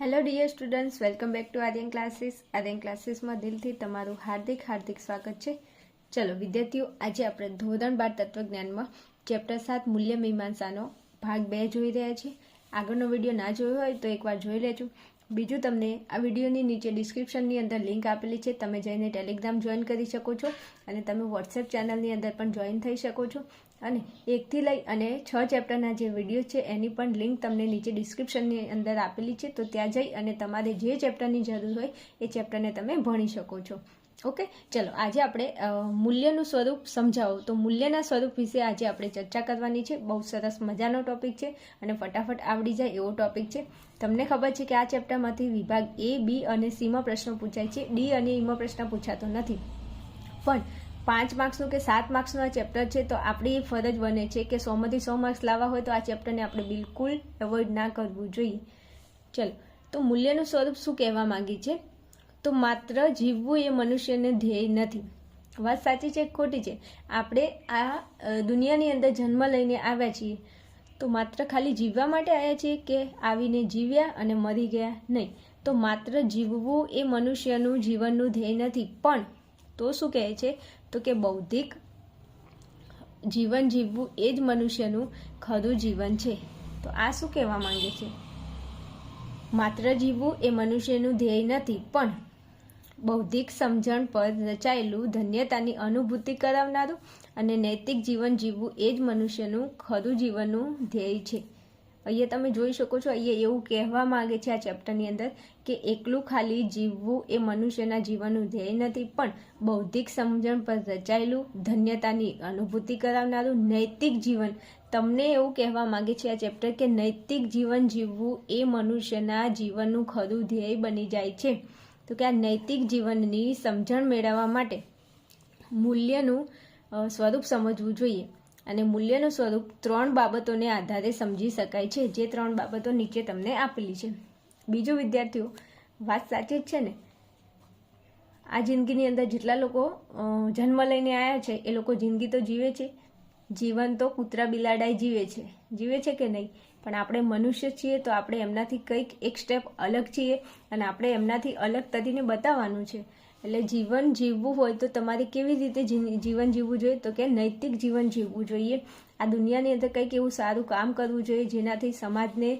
Hello dear students welcome back to Aryan classes Aryan ક્લાસીસમાં દિલથી તમારું હાર્દિક હાર્દિક સ્વાગત છે. ચલો, વિદ્યાર્થીઓ, આજે આપણે ધોરણ બાર તત્વજ્ઞાનમાં ચેપ્ટર સાત મૂલ્ય મીમાંસાનો ભાગ બે જોઈ રહ્યા છીએ. આગળનો વીડિયો ના જોયો હોય તો એકવાર જોઈ લેજો. બીજું, તમને આ વિડીયોની નીચે ડિસ્ક્રિપ્શનની અંદર લિંક આપેલી છે. તમે જઈને ટેલિગ્રામ જોઈન કરી શકો છો અને તમે વોટ્સએપ ચેનલની અંદર પણ જોઈન થઈ શકો છો. અને એકથી લઈ અને છ ચેપ્ટરના જે વીડિયો છે, એની પણ લિંક તમને નીચે ડિસ્ક્રિપ્શનની અંદર આપેલી છે, તો ત્યાં જઈ અને તમારે જે ચેપ્ટરની જરૂર હોય, એ ચેપ્ટરને તમે ભણી શકો છો. ઓકે? ચલો, આજે આપણે મૂલ્યનું સ્વરૂપ સમજાવો. તો મૂલ્યના સ્વરૂપ વિશે આજે આપણે ચર્ચા કરવાની છે. બહુ સરસ મજાનો ટોપિક છે અને ફટાફટ આવડી જાય એવો ટોપિક છે. તમને ખબર છે કે આ ચેપ્ટરમાંથી વિભાગ એ, બી અને સીમાં પ્રશ્નો પૂછાય છે. ડી અને ઈમાં પ્રશ્ન પૂછાતો નથી. પણ પાંચ માર્ક્સનું કે સાત માર્ક્સનું આ ચેપ્ટર છે, તો આપણી ફરજ બને છે કે સોમાંથી સો માર્ક્સ લાવવા હોય તો આ ચેપ્ટરને આપણે બિલકુલ એવોઇડ ના કરવું જોઈએ. ચલો, તો મૂલ્યનું સ્વરૂપ શું કહેવા માંગી છે? તો માત્ર જીવવું એ મનુષ્યને ધ્યેય નથી. વાત સાચી છે ખોટી છે? આપણે આ દુનિયાની અંદર જન્મ લઈને આવ્યા છીએ. તો માત્ર ખાલી જીવવા માટે આવ્યા છીએ કે આવીને જીવ્યા અને મરી ગયા? નહીં. તો માત્ર જીવવું એ મનુષ્યનું જીવનનું ધ્યેય નથી. પણ, તો શું કહે છે? તો કે બૌદ્ધિક જીવન જીવવું એ જ મનુષ્યનું ખરું જીવન છે. તો આ શું કહેવા માંગે છે? માત્ર જીવવું એ મનુષ્યનું ધ્યેય નથી, પણ બૌદ્ધિક સમજણ પર રચાયેલું ધન્યતાની અનુભૂતિ કરાવનારું અને નૈતિક જીવન જીવવું એ જ મનુષ્યનું ખરું જીવનનું ધ્યેય છે. અહીંયા તમે જોઈ શકો છો, અહીંયા એવું કહેવા માંગે છે આ ચેપ્ટરની અંદર કે એકલું ખાલી જીવવું એ મનુષ્યના જીવનનું ધ્યેય નથી, પણ બૌદ્ધિક સમજણ પર રચાયેલું, ધન્યતાની અનુભૂતિ કરાવનારું નૈતિક જીવન. તમને એવું કહેવા માંગે છે આ ચેપ્ટર કે નૈતિક જીવન જીવવું એ મનુષ્યના જીવનનું ખરું ધ્યેય બની જાય છે. તો કે આ નૈતિક જીવનની સમજણ મેળવવા માટે મૂલ્યનું સ્વરૂપ સમજવું જોઈએ. અને મૂલ્યનું સ્વરૂપ ત્રણ બાબતોને આધારે સમજી શકાય છે. જે ત્રણ બાબતો નીચે તમને આપેલી છે. બીજું, વિદ્યાર્થીઓ, વાત સાચી જ છે ને? આ જિંદગીની અંદર જેટલા લોકો જન્મ લઈને આવ્યા છે, એ લોકો જિંદગી તો જીવે છે. જીવન તો કૂતરા બિલાડાય જીવે છે. જીવે છે કે નહીં? પણ આપણે મનુષ્ય છીએ તો આપણે એમનાથી કંઈક એક સ્ટેપ અલગ છીએ અને આપણે એમનાથી અલગ તરીને બતાવવાનું છે. એટલે જીવન જીવવું હોય તો તમારે કેવી રીતે જીવન જીવવું જોઈએ? તો કે નૈતિક જીવન જીવવું જોઈએ. આ દુનિયાની અંદર કંઈક એવું સારું કામ કરવું જોઈએ, જેનાથી સમાજને,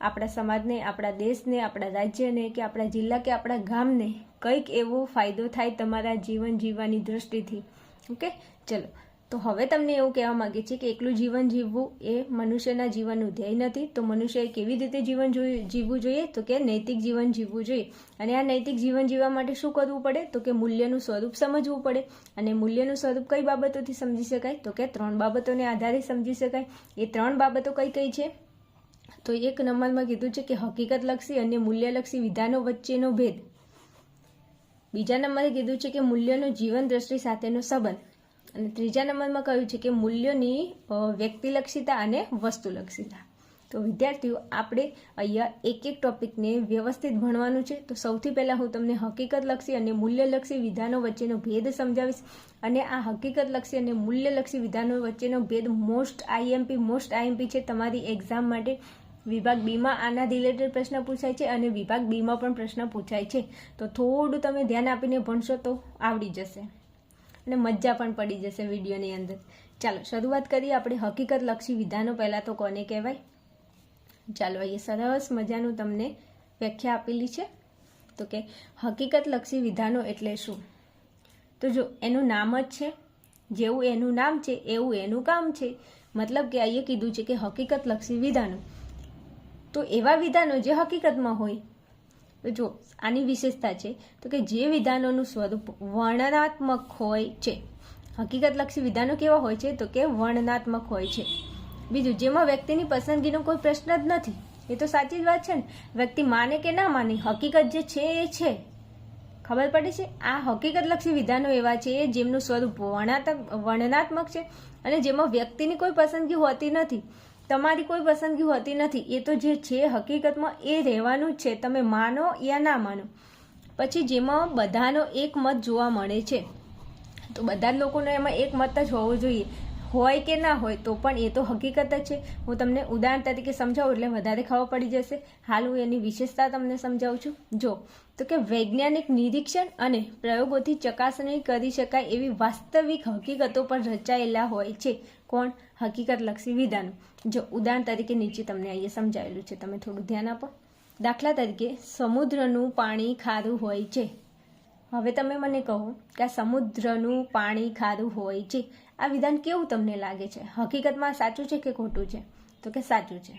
આપણા સમાજને, આપણા દેશને, આપણા રાજ્યને કે આપણા જિલ્લા કે આપણા ગામને કંઈક એવો ફાયદો થાય તમારા જીવન જીવવાની દૃષ્ટિથી ઓકે? ચલો. તો હવે તમને એવું કહેવા માંગે છે કે એકલું જીવન જીવવું એ મનુષ્યના જીવનનું ધ્યેય નથી. તો મનુષ્યએ કેવી રીતે જીવન જીવવું જોઈએ? તો કે નૈતિક જીવન જીવવું જોઈએ. અને આ નૈતિક જીવન જીવવા માટે શું કરવું પડે? તો કે મૂલ્યનું સ્વરૂપ સમજવું પડે. અને મૂલ્યનું સ્વરૂપ કઈ બાબતોથી સમજી શકાય? તો કે ત્રણ બાબતોને આધારે સમજી શકાય. એ ત્રણ બાબતો કઈ કઈ છે? તો એક નંબરમાં કીધું છે કે હકીકતલક્ષી અને મૂલ્યલક્ષી વિધાનો વચ્ચેનો ભેદ. બીજા નંબરે કીધું છે કે મૂલ્યનો જીવન દ્રષ્ટિ સાથેનો સંબંધ. અને ત્રીજા નંબરમાં કહ્યું છે કે મૂલ્યોની વ્યક્તિલક્ષિતા અને વસ્તુલક્ષીતા. તો વિદ્યાર્થીઓ, આપણે અહીંયા એક એક ટોપિકને વ્યવસ્થિત ભણવાનું છે. તો સૌથી પહેલાં હું તમને હકીકતલક્ષી અને મૂલ્યલક્ષી વિધાનો વચ્ચેનો ભેદ સમજાવીશ. અને આ હકીકતલક્ષી અને મૂલ્યલક્ષી વિધાનો વચ્ચેનો ભેદ મોસ્ટ આઈએમપી મોસ્ટ આઈએમપી છે. તમારી એક્ઝામ માટે વિભાગ બીમાં આના રિલેટેડ પ્રશ્ન પૂછાય છે અને વિભાગ બીમાં પણ પ્રશ્ન પૂછાય છે. તો થોડું તમે ધ્યાન આપીને ભણશો તો આવડી જશે. અને મજા પણ પડી જશે વિડીયોની અંદર. ચાલો, શરૂઆત કરીએ આપણે હકીકતલક્ષી વિધાનો પહેલાં તો કોને કહેવાય? ચાલો, અહીંયા સરસ મજાનું તમને વ્યાખ્યા આપેલી છે. તો કે હકીકતલક્ષી વિધાનો એટલે શું? તો જો, એનું નામ જ છે, જેવું એનું નામ છે, એવું એનું કામ છે. મતલબ કે અહીંયા કીધું છે કે હકીકતલક્ષી વિધાનો. તો એવા વિધાનો જે હકીકતમાં હોય જો, આની વિશેષતા છે, તો કે જે વિધાનોનું સ્વરૂપ વર્ણનાત્મક હોય છે, હકીકતલક્ષી વિધાનો કેવા હોય છે, તો કે વર્ણનાત્મક હોય છે. બીજું, જેમાં વ્યક્તિની પસંદગીનો કોઈ પ્રશ્ન જ નથી, એ તો સાચી જ વાત છે ને? વ્યક્તિ માને કે ના માને, હકીકત જે છે એ છે. ખબર પડે છે? આ હકીકતલક્ષી વિધાનો એવા છે, જેમનું સ્વરૂપ વર્ણાત્મક, વર્ણનાત્મક છે, અને જેમાં વ્યક્તિની કોઈ પસંદગી હોતી નથી. તમારી કોઈ પસંદગી હોતી નથી, એ તો જે છે, હકીકતમાં એ રહેવાનું જ છે, તમે માનો યા ના માનો. પછી જેમાં બધાનો એક મત જોવા મળે છે. તો બધા જ લોકોનો એમાં એક મત જ હોવો જોઈએ. હોય કે ના હોય તો પણ એ તો હકીકત જ છે. હું તમને ઉદાહરણ તરીકે સમજાવું એટલે વધારે ખબર પડી જશે. હાલ હું એની વિશેષતા તમને સમજાવું છું. જો, તો કે વૈજ્ઞાનિક નિરીક્ષણ અને પ્રયોગોથી ચકાસણી કરી શકાય એવી વાસ્તવિક હકીકતો પર રચાયેલા હોય છે. કોણ? હકીકતલક્ષી વિધાનો. જો, ઉદાહરણ તરીકે નીચે તમને અહીંયા સમજાવેલું છે. તમે થોડું ધ્યાન આપો. દાખલા તરીકે, સમુદ્રનું પાણી ખારું હોય છે. હવે તમે મને કહો કે આ સમુદ્રનું પાણી ખારું હોય છે, આ વિધાન કેવું તમને લાગે છે? હકીકતમાં સાચું છે કે ખોટું છે? તો કે સાચું છે?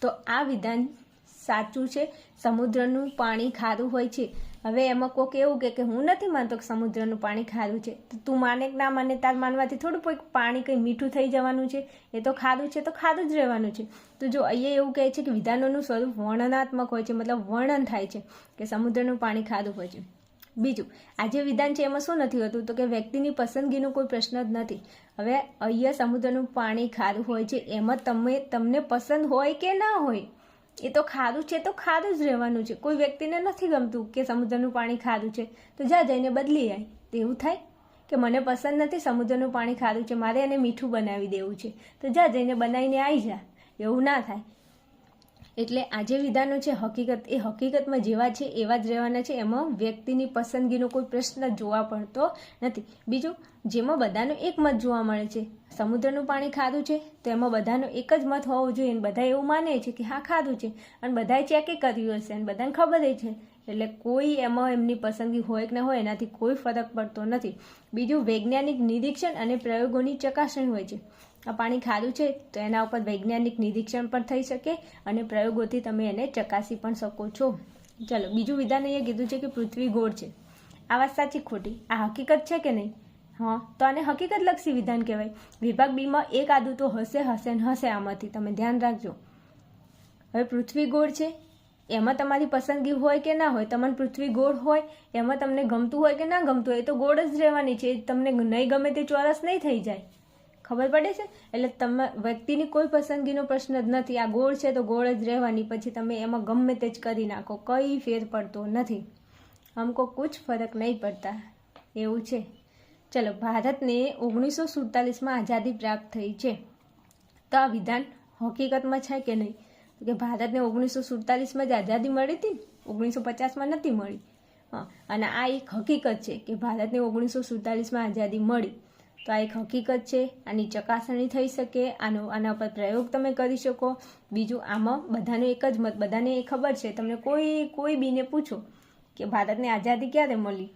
તો આ વિધાન સાચું છે, સમુદ્રનું પાણી ખારું હોય છે. હવે એમાં કોક એવું કે કે હું નથી માનતો કે સમુદ્રનું પાણી ખારું છે. તો તું માને કે ના માને તાર માનવાથી થોડું કોઈક પાણી કંઈ મીઠું થઈ જવાનું છે. એ તો ખારું છે, તો ખારું જ રહેવાનું છે. તો જો અહીંયા એવું કહે છે કે વિધાનોનું સ્વરૂપ વર્ણનાત્મક હોય છે, મતલબ વર્ણન થાય છે કે સમુદ્રનું પાણી ખારું હોય છે. બીજું આ જે વિધાન છે એમાં શું નથી હોતું? તો કે વ્યક્તિની પસંદગીનો કોઈ પ્રશ્ન જ નથી. હવે અહીંયા સમુદ્રનું પાણી ખારું હોય છે, એમાં તમે, તમને પસંદ હોય કે ના હોય, એ તો ખારું છે તો ખારું જ રહેવાનું છે. કોઈ વ્યક્તિને નથી ગમતું કે સમુદ્રનું પાણી ખારું છે. તો જા જઈને બદલી જાય તેવું થાય કે મને પસંદ નથી, સમુદ્રનું પાણી ખારું છે, મારે એને મીઠું બનાવી દેવું છે. તો જા જઈને બનાવીને આવી જા. એવું ના થાય. એટલે આ જે વિધાનો છે, હકીકત, એ હકીકતમાં જેવા છે, એવા જ રહેવાના છે. એમાં વ્યક્તિની પસંદગીનો કોઈ પ્રશ્ન જોવા પડતો નથી. બીજું, જેમાં બધાનો એક મત જોવા મળે છે. સમુદ્રનું પાણી ખાધું છે, તો એમાં બધાનો એક જ મત હોવો જોઈએ. અને બધા એવું માને છે કે, હા, ખાધું છે. અને બધાએ ચેકે કર્યું હશે અને બધાને ખબર છે એટલે કોઈ એમાં એમની પસંદગી હોય કે ના હોય, એનાથી કોઈ ફરક પડતો નથી. બીજું, વૈજ્ઞાનિક નિરીક્ષણ અને પ્રયોગોની ચકાસણી હોય છે. આ પાણી ખારું છે, તો એના ઉપર વૈજ્ઞાનિક નિરીક્ષણ પણ થઈ શકે અને પ્રયોગોથી તમે એને ચકાસી પણ શકો છો. ચલો, બીજું વિધાન અહીંયા કીધું છે કે પૃથ્વી ગોળ છે. આ વાત સાચી ખોટી? આ હકીકત છે કે નહીં? હા, તો આને હકીકતલક્ષી વિધાન કહેવાય. વિભાગ બીમાં એક આદુ તો હશે હશે ને હશે આમાંથી. તમે ધ્યાન રાખજો. હવે પૃથ્વી ગોળ છે, એમાં તમારી પસંદગી હોય કે ના હોય, તમને પૃથ્વી ગોળ હોય, એમાં તમને ગમતું હોય કે ના ગમતું હોય, એ તો ગોળ જ રહેવાની છે. તમને નહીં ગમે તે ચોરસ નહીં થઈ જાય. ખબર પડે છે? એટલે તમે વ્યક્તિની કોઈ પસંદગીનો પ્રશ્ન જ નથી. આ ગોળ છે તો ગોળ જ રહેવાની. પછી તમે એમાં ગમે તે જ કરી નાખો. કંઈ ફેર પડતો નથી. હમકો કુછ ફરક નહીં પડતા. એવું છે. ચલો, ભારતને ઓગણીસો સુડતાલીસમાં આઝાદી પ્રાપ્ત થઈ છે. તો આ વિધાન હકીકતમાં છે કે નહીં? કે ભારતને ઓગણીસો સુડતાલીસમાં જ આઝાદી મળી હતી? ઓગણીસો પચાસમાં નથી મળી. હા, અને આ એક હકીકત છે કે ભારતને ઓગણીસો સુડતાલીસમાં આઝાદી મળી. તો આ એક હકીકત છે, આની ચકાસણી થઈ શકે, આનો, આના પર પ્રયોગ તમે કરી શકો. બીજું, આમાં બધાને એક જ મત, બધાને એ ખબર છે. તમને કોઈ કોઈ બીને પૂછો કે ભારતને આઝાદી ક્યારે મળી?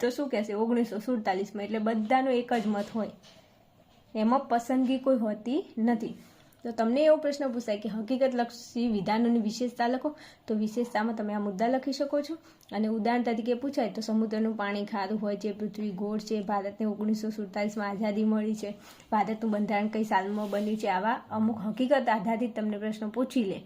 તો શું કહેશે? ઓગણીસો સુડતાલીસમાં. એટલે બધાનો એક જ મત હોય. એમાં પસંદગી કોઈ હોતી નથી. તો તમને એવો પ્રશ્ન પૂછાય કે હકીકતલક્ષી વિધાનોની વિશેષતા લખો, તો વિશેષતામાં તમે આ મુદ્દા લખી શકો છો. અને ઉદાહરણ તરીકે પૂછાય તો સમુદ્રનું પાણી ખારું હોય છે, પૃથ્વી ગોળ છે, ભારતને ઓગણીસો સુડતાલીસમાં આઝાદી મળી છે. ભારતનું બંધારણ કઈ સાલમાં બન્યું છે? આવા અમુક હકીકત આધારિત તમને પ્રશ્નો પૂછી લે.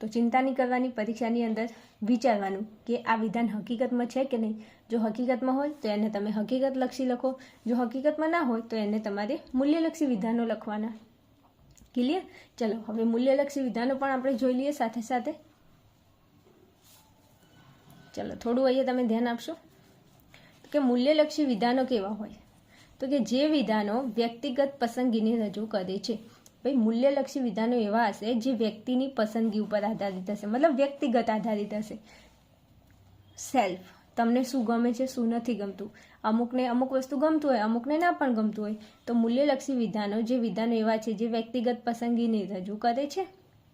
તો ચિંતા નહીં કરવાની પરીક્ષાની અંદર વિચારવાનું કે આ વિધાન હકીકતમાં છે કે નહીં? જો હકીકતમાં હોય તો એને તમે હકીકતલક્ષી લખો. જો હકીકતમાં ના હોય તો એને તમારે મૂલ્યલક્ષી વિધાનો લખવાના. ક્લિયર ચલો, હવે મૂલ્યલક્ષી વિધાનો પણ આપણે જોઈ લઈએ સાથે સાથે. ચલો, થોડું અહીંયા તમે ધ્યાન આપશો. કે મૂલ્યલક્ષી વિધાનો કેવા હોય? તો કે જે વિધાનો વ્યક્તિગત પસંદગીને રજૂ કરે છે. ભાઈ, મૂલ્યલક્ષી વિધાનો એવા હશે જે વ્યક્તિની પસંદગી ઉપર આધારિત હશે. મતલબ વ્યક્તિગત આધારિત હશે. સેલ્ફ. તમને શું ગમે છે, શું નથી ગમતું? અમુકને અમુક વસ્તુ ગમતું હોય, અમુકને ના પણ ગમતું હોય, તો મૂલ્યલક્ષી વિધાનો, જે વિધાનો એવા છે, જે વ્યક્તિગત પસંદગીને રજૂ કરે છે.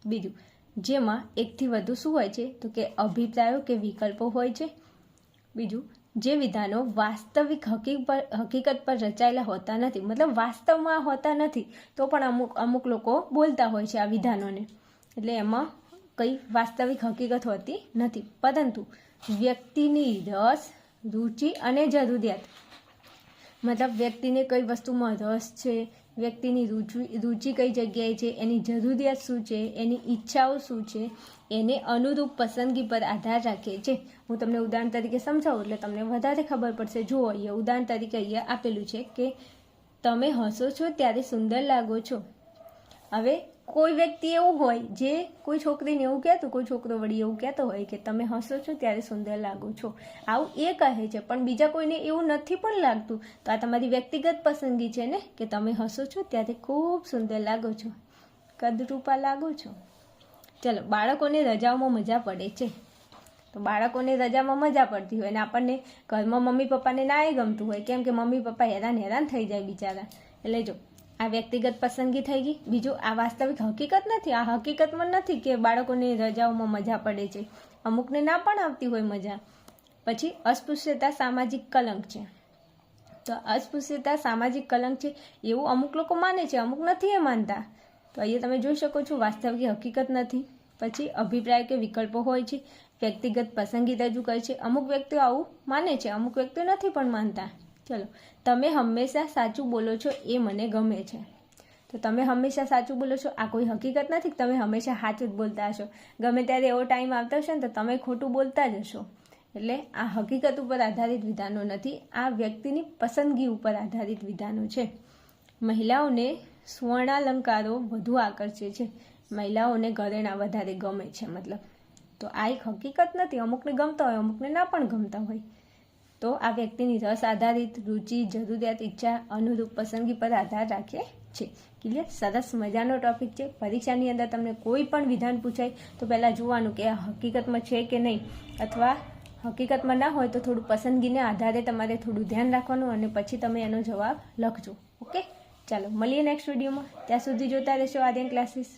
બીજું, જેમાં એકથી વધુ શું હોય છે? તો કે અભિપ્રાયો કે વિકલ્પો હોય છે. બીજું, જે વિધાનો વાસ્તવિક હકીક હકીકત પર રચાયેલા હોતા નથી, મતલબ વાસ્તવમાં હોતા નથી, તો પણ અમુક અમુક લોકો બોલતા હોય છે આ વિધાનોને. એટલે એમાં કંઈ વાસ્તવિક હકીકત હોતી નથી. પરંતુ વ્યક્તિની રસ રુચિ અને જરૂરિયાત. મતલબ વ્યક્તિને કઈ વસ્તુમાં રસ છે, વ્યક્તિની રુચિ રુચિ કઈ જગ્યાએ છે, એની જરૂરિયાત શું છે, એની ઈચ્છાઓ શું છે, એને અનુરૂપ પસંદગી પર આધાર રાખે છે. હું તમને ઉદાહરણ તરીકે સમજાવું એટલે તમને વધારે ખબર પડશે. જુઓ, અહીંયા ઉદાહરણ તરીકે અહીંયા આપેલું છે કે તમે હસો છો ત્યારે સુંદર લાગો છો. હવે કોઈ વ્યક્તિ એવું હોય જે કોઈ છોકરીને એવું કહેતું, કોઈ છોકરો વળી એવું કહેતો હોય કે તમે હસો છો ત્યારે સુંદર લાગો છો. આવું એ કહે છે, પણ બીજા કોઈને એવું નથી પણ લાગતું. તો આ તમારી વ્યક્તિગત પસંદગી છે ને, કે તમે હસો છો ત્યારે ખૂબ સુંદર લાગો છો. કદરૂપા લાગો છો. ચલો, બાળકોને રજાઓમાં મજા પડે છે. તો બાળકોને રજામાં મજા પડતી હોય અને આપણને ઘરમાં મમ્મી પપ્પાને નાય ગમતું હોય. કેમ કે મમ્મી પપ્પા હેરાન હેરાન થઈ જાય બિચારા. એટલે જો આ વ્યક્તિગત પસંદગી થઈ ગઈ. બીજું, આ વાસ્તવિક હકીકત નથી. આ હકીકતમાં નથી કે બાળકોની રજાઓમાં મજા પડે છે. અમુકને ના પણ આવતી હોય મજા. પછી, અસ્પૃશ્યતા સામાજિક કલંક છે. તો અસ્પૃશ્યતા સામાજિક કલંક છે એવું અમુક લોકો માને છે, અમુક નથી એ માનતા. તો અહીંયા તમે જોઈ શકો છો, વાસ્તવિક હકીકત નથી. પછી, અભિપ્રાય કે વિકલ્પો હોય છે. વ્યક્તિગત પસંદગી રજૂ કરે છે. અમુક વ્યક્તિઓ આવું માને છે, અમુક વ્યક્તિઓ નથી પણ માનતા. ચલો, તમે હંમેશા સાચું બોલો છો એ મને ગમે છે. તો તમે હંમેશા સાચું બોલો છો, આ કોઈ હકીકત નથી તમે હંમેશા સાચું જ બોલતા હશો. ગમે ત્યારે એવો ટાઈમ આવતો હશે ને તો તમે ખોટું બોલતા જ હશો. એટલે આ હકીકત ઉપર આધારિત વિધાનો નથી, આ વ્યક્તિની પસંદગી ઉપર આધારિત વિધાનો છે. મહિલાઓને સ્વર્ણાલંકારો વધુ આકર્ષે છે. મહિલાઓને ઘરેણા વધારે ગમે છે, મતલબ. તો આ એક હકીકત નથી, અમુકને ગમતા હોય, અમુકને ના પણ ગમતા હોય. તો આ વ્યક્તિની રસ આધારિત રુચિ, જરૂરિયાત, ઈચ્છા, અનુરૂપ પસંદગી પર આધાર રાખે છે. ક્લિયર સરસ મજાનો ટોપિક છે. પરીક્ષાની અંદર તમને કોઈ પણ વિધાન પૂછાય, તો પહેલાં જોવાનું કે આ હકીકતમાં છે કે નહીં? અથવા હકીકતમાં ના હોય, તો થોડું પસંદગીને આધારે તમારે થોડું ધ્યાન રાખવાનું અને પછી તમે એનો જવાબ લખજો. ઓકે ચાલો, મળીએ નેક્સ્ટ વિડીયોમાં ત્યાં સુધી જોતા રહેશો આર્યન ક્લાસીસ.